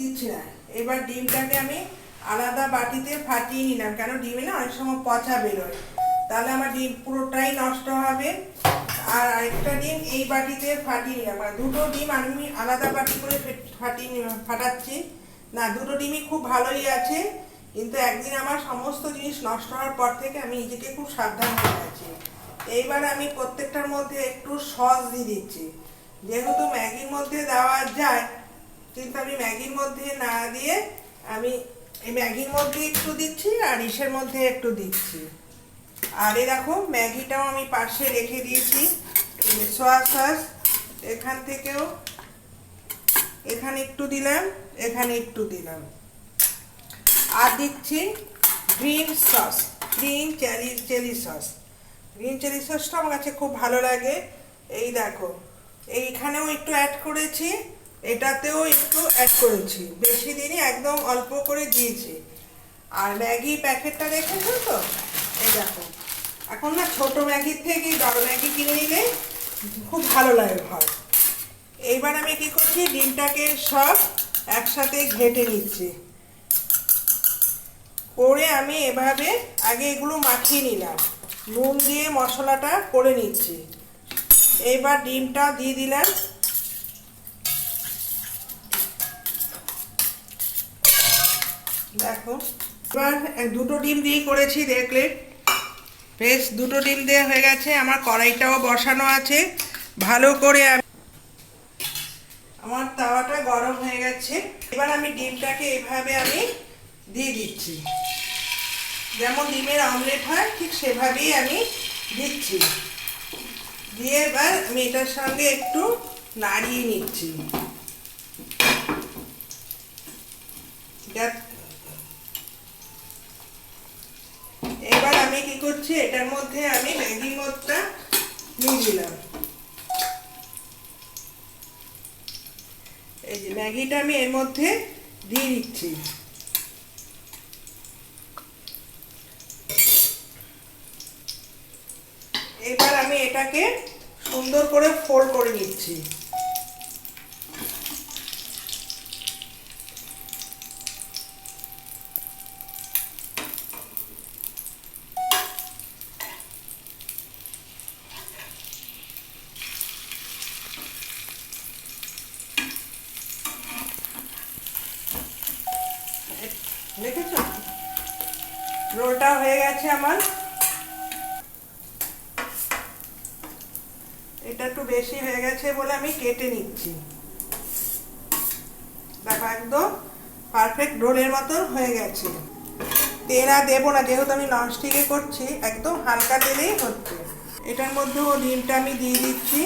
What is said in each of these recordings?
দিচ্ছি না। এবার ডিমটাকে আমি আলাদা বাটিতে ফাটিয়ে নিলাম, কেন ডিমে না অনেক সময় পচা বেরোয়। তাহলে আমার ডিম পুরোটাই নষ্ট হবে। আর আরেকটা ডিম এই বাটিতে ফাটিয়ে নিলাম। মানে দুটো ডিম আমি আলাদা বাটি করে ফাটিয়ে ফাটাচ্ছি। না, দুটো ডিমই খুব ভালোই আছে, কিন্তু একদিন আমার সমস্ত জিনিস নষ্ট হওয়ার পর থেকে আমি নিজেকে খুব সাবধান হয়ে গেছি এইবার আমি প্রত্যেকটার মধ্যে একটু সস দিয়ে দিচ্ছি। যেহেতু ম্যাগির মধ্যে দেওয়া যায় কিন্তু আমি ম্যাগির মধ্যে না দিয়ে আমি, এই ম্যাগির মধ্যে একটু দিচ্ছি আর ইসের মধ্যে একটু দিচ্ছি। আর দেখো, ম্যাগিটাও আমি পাশে রেখে দিয়েছি। সোয়া সস এখান থেকেও, এখানে একটু দিলাম, এখানে একটু দিলাম। আর দিচ্ছি green sauce green cherry cherry sauce green cherry সসটা আমার কাছে খুব ভালো লাগে। এই দেখো, এইখানেও একটু অ্যাড করেছি। এটাতেও একটু অ্যাড করেছি। বেশি দিনই একদম অল্প করে দিয়েছি। আর ম্যাগি প্যাকেটটা দেখেছ তো? এই দেখো। এখন না ছোট ম্যাগির থেকে বড় ম্যাগি কিনে নিলে খুব ভালো লাগে হয় এইবার আমি কি করছি? ডিমটাকে সব একসাথে ঘেটে নিচ্ছি। করে আমি এভাবে আগে এগুলো মাখিয়ে নিলাম। নুন দিয়ে মশলাটা করে নিচ্ছি। এইবার ডিমটা দিয়ে দিলাম। দেখো। এবার দুটো ডিম দিয়ে করেছি দেখলে বেশ, দুটো ডিম দেওয়া হয়ে গেছে। আমার কড়াইটাও বসানো আছে। ভালো করে আমি আমার তাওয়াটা গরম হয়ে গেছে। এবার আমি ডিমটাকে এভাবে আমি দিয়ে দিচ্ছি। যেমন ডিমের অমলেট হয়, ঠিক সেভাবেই আমি দিচ্ছি। দিয়ে এবার আমি এটার সঙ্গে একটু নাড়িয়ে নিচ্ছি যা- এবার আমি কি করছি? এটার মধ্যে আমি ম্যাগি মদটা নিয়ে দিলাম এই যে ম্যাগিটা আমি এর মধ্যে দিয়ে দিচ্ছি। এবার আমি এটাকে সুন্দর করে ফোল্ড করে নিচ্ছি দেখেছ রোলটা হয়ে গেছে আমার। এটা একটু বেশি হয়ে গেছে বলে আমি কেটে নিচ্ছি। দেখো, একদম পারফেক্ট রোলের মতন হয়ে গেছে। তেল আর দেবো না, যেহেতু আমি ননস্টিকে করছি, একদম হালকা তেলেই হচ্ছে। এটার মধ্যেও ডিমটা আমি দিয়ে দিচ্ছি।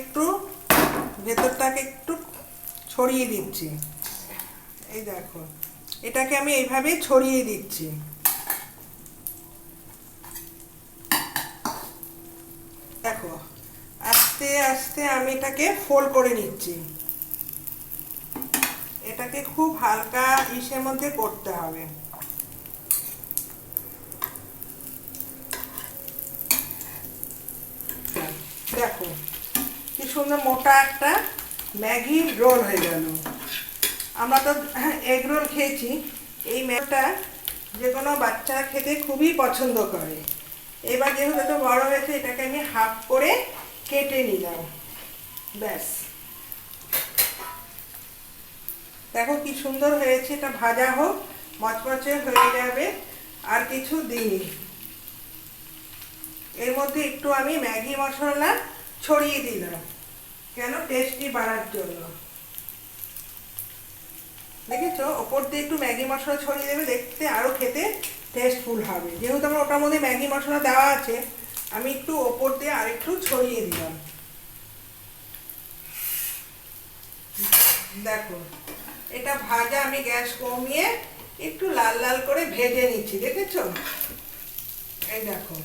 একটু ভেতরটাকে একটু ছড়িয়ে দিচ্ছি। এই দেখো, এটাকে আমি এইভাবে ছড়িয়ে দিচ্ছি। দেখো, আস্তে আস্তে আমি এটাকে ফোল্ড করে নিচ্ছি। এটাকে খুব হালকা ইসের মধ্যে করতে হবে। দেখো, কি সুন্দর মোটা একটা ম্যাগি রোল হয়ে গেল। আমরা তো এগ রোল খেয়েছি। এই ম্যাগটা যে কোনো বাচ্চা খেতে খুবই পছন্দ করে। এবার যেহেতু এটা বড় হয়েছে, এটাকে আমি হাফ করে কেটে নিলাম। ব্যাস। দেখো কি সুন্দর হয়েছে, এটা ভাজা হোক, মচমচে হয়ে যাবে, আর কিছু দিই এর মধ্যে একটু আমি ম্যাগি মশলা ছড়িয়ে দিলাম, কেন টেস্টি বাড়ার জন্য। দেখেছ? ওপর দিয়ে একটু ম্যাগি মশলা ছড়িয়ে দেবে, দেখতে আরও খেতে টেস্টফুল হবে। যেহেতু আমার ওটার মধ্যে ম্যাগি মশলা দেওয়া আছে, আমি একটু ওপর দিয়ে আরেকটু ছড়িয়ে দিলাম। দেখো, এটা ভাজা, আমি গ্যাস কমিয়ে একটু লাল লাল করে ভেজে নিচ্ছি, দেখেছ? এই দেখো।